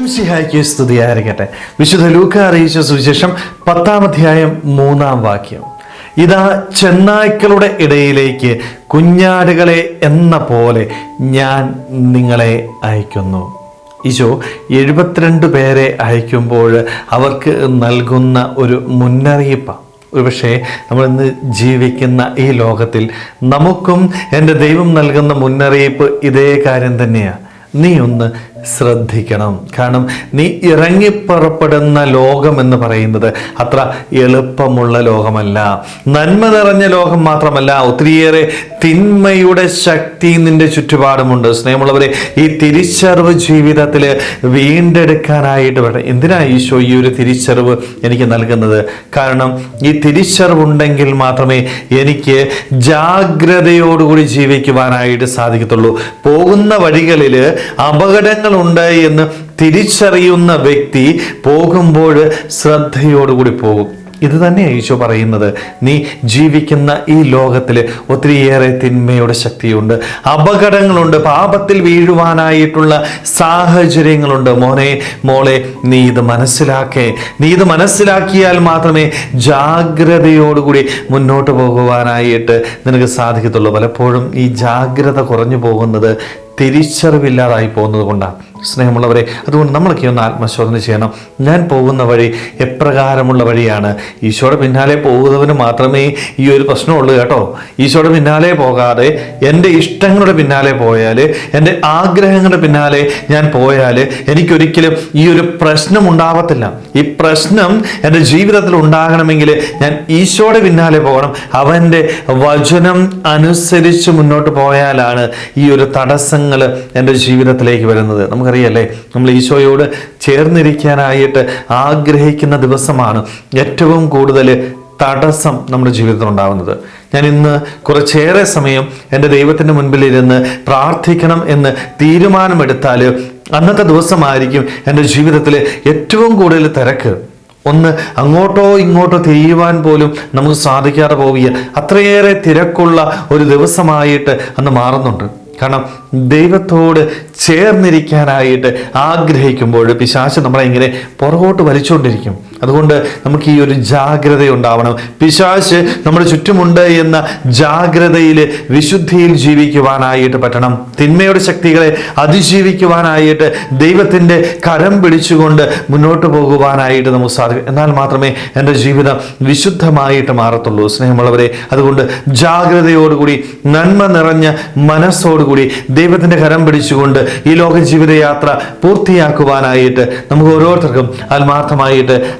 ഈശോം സിഹായ്ക്ക് സ്തുതിയായിരിക്കട്ടെ. വിശുദ്ധ ലൂക്ക അറിയിച്ച സുവിശേഷം പത്താം അധ്യായം മൂന്നാം വാക്യം. ഇതാ ചെന്നായ്ക്കളുടെ ഇടയിലേക്ക് കുഞ്ഞാടുകളെ എന്ന പോലെ ഞാൻ നിങ്ങളെ അയക്കുന്നു. ഈശോ എഴുപത്തിരണ്ട് പേരെ അയക്കുമ്പോൾ അവർക്ക് നൽകുന്ന ഒരു മുന്നറിയിപ്പാണ് ഒരുപക്ഷെ നമ്മളിന്ന് ജീവിക്കുന്ന ഈ ലോകത്തിൽ നമുക്കും എന്റെ ദൈവം നൽകുന്ന മുന്നറിയിപ്പ് ഇതേ കാര്യം തന്നെയാണ് നീ ഒന്ന് ശ്രദ്ധിക്കണം. കാരണം നീ ഇറങ്ങിപ്പുറപ്പെടുന്ന ലോകം എന്ന് പറയുന്നത് അത്ര എളുപ്പമുള്ള ലോകമല്ല. നന്മ നിറഞ്ഞ ലോകം മാത്രമല്ല ഒത്തിരിയേറെ തിന്മയുടെ ശക്തി നിന്റെ ചുറ്റുപാടുമുണ്ട്. സ്നേഹമുള്ളവരെ ഈ തിരിച്ചറിവ് ജീവിതത്തിൽ വീണ്ടെടുക്കാനായിട്ട് വേണം. എന്തിനാ ഈശോ ഈ ഒരു തിരിച്ചറിവ് എനിക്ക് നൽകുന്നത്? കാരണം ഈ തിരിച്ചറിവുണ്ടെങ്കിൽ മാത്രമേ എനിക്ക് ജാഗ്രതയോടുകൂടി ജീവിക്കുവാനായിട്ട് സാധിക്കത്തുള്ളൂ. പോകുന്ന വഴികളിൽ അപകടങ്ങളുണ്ട് എന്ന് തിരിച്ചറിയുന്ന വ്യക്തി പോകുമ്പോൾ ശ്രദ്ധയോടുകൂടി പോകും. ഇത് തന്നെയാണ് ഈശോ പറയുന്നത്. നീ ജീവിക്കുന്ന ഈ ലോകത്തിൽ ഒത്തിരിയേറെ തിന്മയുടെ ശക്തിയുണ്ട്. അപകടങ്ങളുണ്ട്. പാപത്തിൽ വീഴുവാനായിട്ടുള്ള സാഹചര്യങ്ങളുണ്ട്. മോനെ മോളെ നീ ഇത് മനസ്സിലാക്കേ. നീ ഇത് മനസ്സിലാക്കിയാൽ മാത്രമേ ജാഗ്രതയോടുകൂടി മുന്നോട്ട് പോകുവാനായിട്ട് നിനക്ക് സാധിക്കത്തുള്ളൂ. പലപ്പോഴും ഈ ജാഗ്രത കുറഞ്ഞു പോകുന്നത് തിരിച്ചറിവില്ലാതായി പോകുന്നത് കൊണ്ടാണ് സ്നേഹമുള്ളവരെ അതുകൊണ്ട് നമ്മളൊക്കെ ഒന്ന് ആത്മശോധന ചെയ്യണം. ഞാൻ പോകുന്ന വഴി എപ്രകാരമുള്ള വഴിയാണ്. ഈശോയുടെ പിന്നാലെ പോകുന്നവന് മാത്രമേ ഈ ഒരു പ്രശ്നമുള്ളൂ കേട്ടോ. ഈശോയുടെ പിന്നാലെ പോകാതെ എന്റെ ഇഷ്ടങ്ങളുടെ പിന്നാലെ പോയാൽ എന്റെ ആഗ്രഹങ്ങളുടെ പിന്നാലെ ഞാൻ പോയാൽ എനിക്കൊരിക്കലും ഈ ഒരു പ്രശ്നം ഉണ്ടാവത്തില്ല. ഈ പ്രശ്നം എന്റെ ജീവിതത്തിൽ ഉണ്ടാകണമെങ്കിൽ ഞാൻ ഈശോയുടെ പിന്നാലെ പോകണം. അവന്റെ വചനം അനുസരിച്ച് മുന്നോട്ട് പോയാലാണ് ഈ ഒരു തടസ്സങ്ങൾ എന്റെ ജീവിതത്തിലേക്ക് വരുന്നത്. നമുക്കറിയല്ലേ നമ്മൾ ഈശോയോട് ചേർന്നിരിക്കാനായിട്ട് ആഗ്രഹിക്കുന്ന ദിവസമാണ് ഏറ്റവും കൂടുതൽ തടസ്സം നമ്മുടെ ജീവിതത്തിൽ ഉണ്ടാകുന്നത് ഞാൻ ഇന്ന് കുറച്ചേറെ സമയം എന്റെ ദൈവത്തിന്റെ മുൻപിലിരുന്ന് പ്രാർത്ഥിക്കണം എന്ന് തീരുമാനമെടുത്താൽ അന്നത്തെ ദിവസമായിരിക്കും എന്റെ ജീവിതത്തിൽ ഏറ്റവും കൂടുതൽ തിരക്ക്. ഒന്ന് അങ്ങോട്ടോ ഇങ്ങോട്ടോ തിരിയുവാൻ പോലും നമുക്ക് സാധിക്കാതെ പോവുക അത്രയേറെ തിരക്കുള്ള ഒരു ദിവസമായിട്ട് അന്ന് മാറുന്നുണ്ട്. കാരണം ദൈവത്തോട് ചേർന്നിരിക്കാനായിട്ട് ആഗ്രഹിക്കുമ്പോൾ പിശാശ് നമ്മളെ ഇങ്ങനെ പുറകോട്ട് വലിച്ചുകൊണ്ടിരിക്കും. അതുകൊണ്ട് നമുക്ക് ഈ ഒരു ജാഗ്രത ഉണ്ടാവണം പിശാശ് നമ്മുടെ ചുറ്റുമുണ്ട് എന്ന ജാഗ്രതയിൽ വിശുദ്ധിയിൽ ജീവിക്കുവാനായിട്ട് പറ്റണം. തിന്മയുടെ ശക്തികളെ അതിജീവിക്കുവാനായിട്ട് ദൈവത്തിന്റെ കരം പിടിച്ചുകൊണ്ട് മുന്നോട്ട് പോകുവാനായിട്ട് നമുക്ക് സാധിക്കും. എന്നാൽ മാത്രമേ എന്റെ ജീവിതം വിശുദ്ധമായിട്ട് മാറത്തുള്ളൂ. സ്നേഹമുള്ളവരെ അതുകൊണ്ട് ജാഗ്രതയോടുകൂടി നന്മ നിറഞ്ഞ മനസ്സോടുകൂടി ദൈവത്തിന്റെ കരം പിടിച്ചുകൊണ്ട് ഈ ലോക ജീവിതയാത്ര പൂർത്തിയാക്കുവാനായിട്ട് നമുക്ക് ഓരോരുത്തർക്കും ആത്മാർത്ഥമായിട്ട്